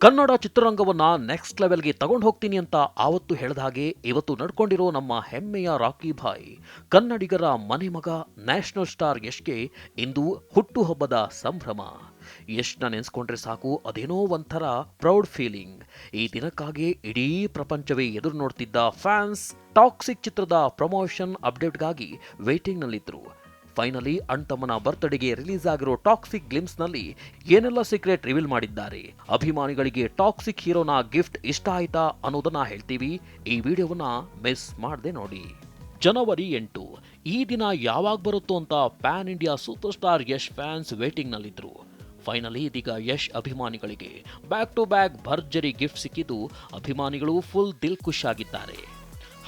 Kannada ಚಿತ್ರರಂಗವನ್ನ next ಲೆವೆಲ್ಗೆ ತಗೊಂಡು ಹೋಗ್ತೀನಿ ಅಂತ ಆವತ್ತು ಹೇಳಿದ ಹಾಗೆ ಇವತ್ತು ನಡ್ಕೊಂಡಿರೋ ನಮ್ಮ ಹೆಮ್ಮೆಯ ರಾಕಿ ಭಾಯ್, ಕನ್ನಡಿಗರ ಮನೆ ಮಗ ನ್ಯಾಷನಲ್ ಸ್ಟಾರ್ ಯಶ್ಗೆ ಇಂದು ಹುಟ್ಟುಹಬ್ಬದ ಸಂಭ್ರಮ. ಯಶ್ನ ನೆನೆಸ್ಕೊಂಡ್ರೆ ಸಾಕು, ಅದೇನೋ ಒಂಥರ ಪ್ರೌಡ್ ಫೀಲಿಂಗ್ ಈ ದಿನಕ್ಕಾಗಿ ಇಡೀ ಪ್ರಪಂಚವೇ ಎದುರು ನೋಡ್ತಿದ್ದ ಫ್ಯಾನ್ಸ್ ಟಾಕ್ಸಿಕ್ ಚಿತ್ರದ ಪ್ರಮೋಷನ್ ಅಪ್ಡೇಟ್ಗಾಗಿ ವೇಟಿಂಗ್ನಲ್ಲಿದ್ದರು ಫೈನಲಿ ಅಣ್ತಮ್ಮನ ಬರ್ತ್ಡೇಗೆ ರಿಲೀಸ್ ಆಗಿರೋ ಟಾಕ್ಸಿಕ್ ಗ್ಲಿಮ್ಸ್ನಲ್ಲಿ ಏನೆಲ್ಲ ಸೀಕ್ರೆಟ್ ರಿವೀಲ್ ಮಾಡಿದ್ದಾರೆ? ಅಭಿಮಾನಿಗಳಿಗೆ ಟಾಕ್ಸಿಕ್ ಹೀರೋನ ಗಿಫ್ಟ್ ಇಷ್ಟ ಆಯ್ತಾ ಅನ್ನೋದನ್ನ ಹೇಳ್ತೀವಿ. ಈ ವಿಡಿಯೋವನ್ನ ಮಿಸ್ ಮಾಡದೆ ನೋಡಿ. ಜನವರಿ ಎಂಟು. ಈ ದಿನ ಯಾವಾಗ ಬರುತ್ತೋ ಅಂತ pan India superstar Yash fans ವೇಟಿಂಗ್ನಲ್ಲಿದ್ದರು finally ಇದೀಗ ಯಶ್ ಅಭಿಮಾನಿಗಳಿಗೆ ಬ್ಯಾಕ್ ಟು ಬ್ಯಾಕ್ ಭರ್ಜರಿ ಗಿಫ್ಟ್ ಸಿಕ್ಕಿದ್ದು ಅಭಿಮಾನಿಗಳು ಫುಲ್ ದಿಲ್ ಖುಷ್ ಆಗಿದ್ದಾರೆ.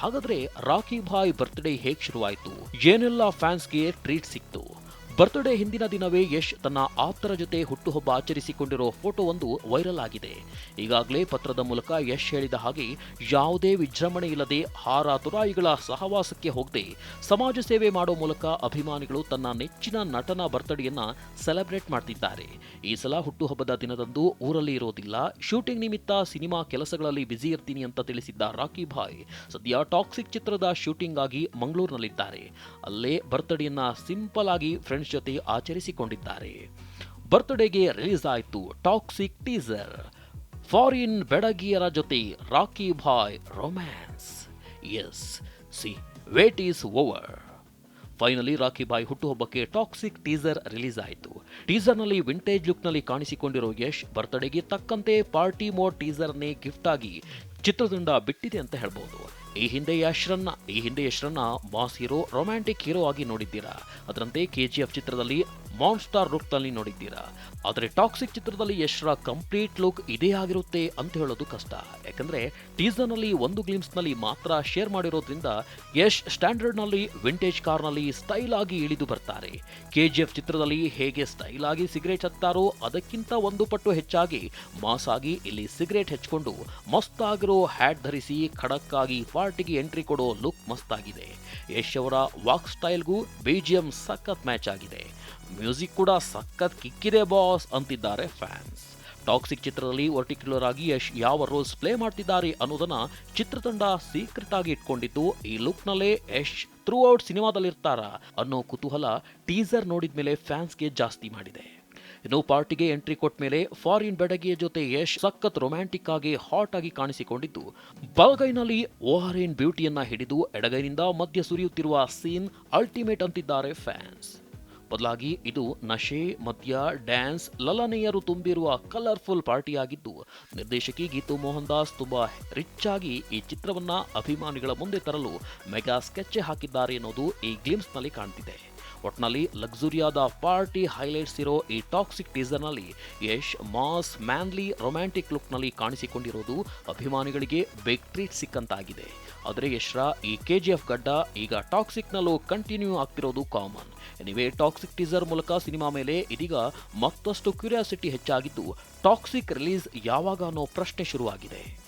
ಹಾಗಾದ್ರೆ ರಾಕಿ ಭಾಯ್ ಬರ್ತ್ಡೇ ಹೇಗ್ ಶುರುವಾಯಿತು? ಏನೆಲ್ಲ ಫ್ಯಾನ್ಸ್ಗೆ ಟ್ರೀಟ್ ಸಿಕ್ತು? ಬರ್ತ್ಡೇ ಹಿಂದಿನ ದಿನವೇ ಯಶ್ ತನ್ನ ಆಪ್ತರ ಜೊತೆ ಹುಟ್ಟುಹಬ್ಬ ಆಚರಿಸಿಕೊಂಡಿರೋ ಫೋಟೋವೊಂದು ವೈರಲ್ ಆಗಿದೆ. ಈಗಾಗಲೇ ಪತ್ರದ ಮೂಲಕ ಯಶ್ ಹೇಳಿದ ಹಾಗೆ ಯಾವುದೇ ವಿಜೃಂಭಣೆ ಇಲ್ಲದೆ ಹಾರ ತುರಾಯಿಗಳ ಸಹವಾಸಕ್ಕೆ ಹೋಗದೆ ಸಮಾಜ ಸೇವೆ ಮಾಡೋ ಮೂಲಕ ಅಭಿಮಾನಿಗಳು ತನ್ನ ನೆಚ್ಚಿನ ನಟನ ಬರ್ತ್ಡೇಯನ್ನ ಸೆಲೆಬ್ರೇಟ್ ಮಾಡ್ತಿದ್ದಾರೆ. ಈ ಸಲ ಹುಟ್ಟುಹಬ್ಬದ ದಿನದಂದು ಊರಲ್ಲಿ ಇರೋದಿಲ್ಲ. ಶೂಟಿಂಗ್ ನಿಮಿತ್ತ ಸಿನಿಮಾ ಕೆಲಸಗಳಲ್ಲಿ ಬ್ಯುಸಿ ಇರ್ತೀನಿ ಅಂತ ತಿಳಿಸಿದ್ದ ರಾಕಿ ಭಾಯ್ ಸದ್ಯ ಟಾಕ್ಸಿಕ್ ಚಿತ್ರದ ಶೂಟಿಂಗ್ ಆಗಿ ಮಂಗಳೂರಿನಲ್ಲಿದ್ದಾರೆ. ಅಲ್ಲೇ ಬರ್ತ್ಡೇಯನ್ನ ಸಿಂಪಲ್ ಆಗಿ ಫ್ರೆಂಡ್ಸ್ ಜೊತೆ ಆಚರಿಸಿಕೊಂಡಿದ್ದಾರೆ. ಬರ್ತ್ಡೇಗೆ ರಿಲೀಸ್ ಆಯಿತು ಟಾಕ್ಸಿಕ್ ಟೀಸರ್. ಫಾರಿನ್ ಬೆಡಗಿಯರ ಜೊತೆ ರಾಕಿ ಬಾಯ್ ರೊಮ್ಯಾನ್ಸ್. ಎಸ್ C wait is over finally Rocky Bhai ಹುಟ್ಟುಹಬ್ಬಕ್ಕೆ Toxic teaser release ಆಯಿತು. ಟೀಸರ್ನಲ್ಲಿ ವಿಂಟೇಜ್ ಲುಕ್ನಲ್ಲಿ ಕಾಣಿಸಿಕೊಂಡಿರೋ ಯಶ್ ಬರ್ತ್ಡೇಗೆ ತಕ್ಕಂತೆ ಪಾರ್ಟಿ ಮೋಡ್ ಟೀಸರ್ನೇ ಗಿಫ್ಟ್ ಆಗಿ ಚಿತ್ರತಂಡ ಬಿಟ್ಟಿದೆ ಅಂತ ಹೇಳ್ಬೋದು. ಈ ಹಿಂದೆ ಯಶ್ರನ್ನ ಈ ಹಿಂದೆ ಯಶ್ರನ್ನ ಮಾಸ್ ಹೀರೋ ರೊಮ್ಯಾಂಟಿಕ್ ಹೀರೋ ಆಗಿ ನೋಡಿದ್ದೀರಾ? ಅದರಂತೆ ಕೆಜಿಎಫ್ ಚಿತ್ರದಲ್ಲಿ ಮಾನ್ಸ್ಟಾರ್ ಲುಕ್ನಲ್ಲಿ ನೋಡಿದ್ದೀರಾ? ಆದರೆ ಟಾಕ್ಸಿಕ್ ಚಿತ್ರದಲ್ಲಿ ಯಶ್ರ ಕಂಪ್ಲೀಟ್ ಲುಕ್ ಇದೇ ಆಗಿರುತ್ತೆ ಅಂತ ಹೇಳೋದು ಕಷ್ಟ. ಯಾಕಂದ್ರೆ ಟೀಸರ್ನಲ್ಲಿ ಒಂದು ಗ್ಲಿಮ್ಸ್ನಲ್ಲಿ ಮಾತ್ರ ಶೇರ್ ಮಾಡಿರೋದ್ರಿಂದ ಯಶ್ ಸ್ಟ್ಯಾಂಡರ್ಡ್ನಲ್ಲಿ ವಿಂಟೇಜ್ ಕಾರ್ನಲ್ಲಿ ಸ್ಟೈಲ್ ಆಗಿ ಇಳಿದು ಬರ್ತಾರೆ. ಕೆಜಿಎಫ್ ಚಿತ್ರದಲ್ಲಿ ಹೇಗೆ ಸ್ಟೈಲ್ ಆಗಿ ಸಿಗರೇಟ್ ಹತ್ತಾರೋ ಅದಕ್ಕಿಂತ ಒಂದು ಪಟ್ಟು ಹೆಚ್ಚಾಗಿ ಮಾಸ್ ಆಗಿ ಇಲ್ಲಿ ಸಿಗರೇಟ್ ಹಚ್ಕೊಂಡು ಮಸ್ತಾಗಿರೋ ಹ್ಯಾಟ್ ಧರಿಸಿ ಖಡಕ್ಕಾಗಿ ಪಾರ್ಟಿಗೆ ಎಂಟ್ರಿ ಕೊಡೋ ಲುಕ್ ಮಸ್ತಾಗಿದೆ. ಯಶ್ ಅವರ ವಾಕ್ ಸ್ಟೈಲ್ಗೂ ಬಿಜಿಎಂ ಸಖತ್ ಮ್ಯಾಚ್ ಆಗಿದೆ. ಮ್ಯೂಸಿಕ್ ಕೂಡ ಸಖತ್ ಕಿಕ್ಕಿದೆ ಬಾಸ್ ಅಂತಿದ್ದಾರೆ ಫ್ಯಾನ್ಸ್. ಟಾಕ್ಸಿಕ್ ಚಿತ್ರದಲ್ಲಿ ವರ್ಟಿಕ್ಯುಲರ್ ಆಗಿ ಯಶ್ ಯಾವ ರೋಲ್ಸ್ ಪ್ಲೇ ಮಾಡ್ತಿದ್ದಾರೆ ಅನ್ನೋದನ್ನ ಚಿತ್ರತಂಡ ಸೀಕ್ರೆಟ್ ಆಗಿ ಇಟ್ಕೊಂಡಿದ್ದು ಈ ಲುಕ್ನಲ್ಲೇ ಯಶ್ ಥ್ರೂ ಔಟ್ ಸಿನಿಮಾದಲ್ಲಿರ್ತಾರ ಅನ್ನೋ ಕುತೂಹಲ ಟೀಸರ್ ನೋಡಿದ ಮೇಲೆ ಫ್ಯಾನ್ಸ್ಗೆ ಜಾಸ್ತಿ ಮಾಡಿದೆ. ಇನ್ನು ಪಾರ್ಟಿಗೆ ಎಂಟ್ರಿ ಕೊಟ್ಟ ಮೇಲೆ ಫಾರಿನ್ ಬೆಡಗಿಯ ಜೊತೆ ಯಶ್ ಸಖತ್ ರೊಮ್ಯಾಂಟಿಕ್ ಆಗಿ ಹಾಟ್ ಆಗಿ ಕಾಣಿಸಿಕೊಂಡಿದ್ದು. ಬಲಗೈನಲ್ಲಿ ಓಹರೇನ್ ಬ್ಯೂಟಿಯನ್ನ ಹಿಡಿದು ಎಡಗೈನಿಂದ ಮಧ್ಯ ಸುರಿಯುತ್ತಿರುವ ಸೀನ್ ಅಲ್ಟಿಮೇಟ್ ಅಂತಿದ್ದಾರೆ ಫ್ಯಾನ್ಸ್. ಬದಲಾಗಿ ಇದು ನಶೆ, ಮದ್ಯ, ಡ್ಯಾನ್ಸ್, ಲಲನೆಯರು ತುಂಬಿರುವ ಕಲರ್ಫುಲ್ ಪಾರ್ಟಿಯಾಗಿದ್ದು ನಿರ್ದೇಶಕಿ ಗೀತು ಮೋಹನ್ ದಾಸ್ ತುಂಬಾ ರಿಚ್ ಆಗಿ ಈ ಚಿತ್ರವನ್ನ ಅಭಿಮಾನಿಗಳ ಮುಂದೆ ತರಲು ಮೆಗಾ ಸ್ಕೆಚ್ ಹಾಕಿದ್ದಾರೆ ಅನ್ನೋದು ಈ ಗ್ಲಿಮ್ಸ್ನಲ್ಲಿ ಕಾಣ್ತಿದೆ. ಒಟ್ನಲ್ಲಿ ಲಕ್ಸುರಿಯಾದ ಪಾರ್ಟಿ ಹೈಲೈಟ್ಸ್ ಇರೋ ಈ ಟಾಕ್ಸಿಕ್ ಟೀಸರ್ನಲ್ಲಿ ಯಶ್, ಮಾಸ್ ಮ್ಯಾನ್ಲಿ ರೊಮ್ಯಾಂಟಿಕ್ ಲುಕ್ನಲ್ಲಿ ಕಾಣಿಸಿಕೊಂಡಿರೋದು ಅಭಿಮಾನಿಗಳಿಗೆ ಬಿಗ್ ಟ್ರೀಟ್ ಸಿಕ್ಕಂತಾಗಿದೆ. ಆದರೆ ಯಶ್ರಾ ಈ ಕೆ ಜಿ ಎಫ್ ಗಡ್ಡ ಈಗ ಟಾಕ್ಸಿಕ್ನಲ್ಲೂ ಕಂಟಿನ್ಯೂ ಆಗ್ತಿರೋದು ಕಾಮನ್. ಎನಿವೇ, ಟಾಕ್ಸಿಕ್ ಟೀಸರ್ ಮೂಲಕ ಸಿನಿಮಾ ಮೇಲೆ ಇದೀಗ ಮತ್ತಷ್ಟು ಕ್ಯೂರಿಯಾಸಿಟಿ ಹೆಚ್ಚಾಗಿದ್ದು, ಟಾಕ್ಸಿಕ್ ರಿಲೀಸ್ ಯಾವಾಗ ಅನ್ನೋ ಪ್ರಶ್ನೆ ಶುರುವಾಗಿದೆ.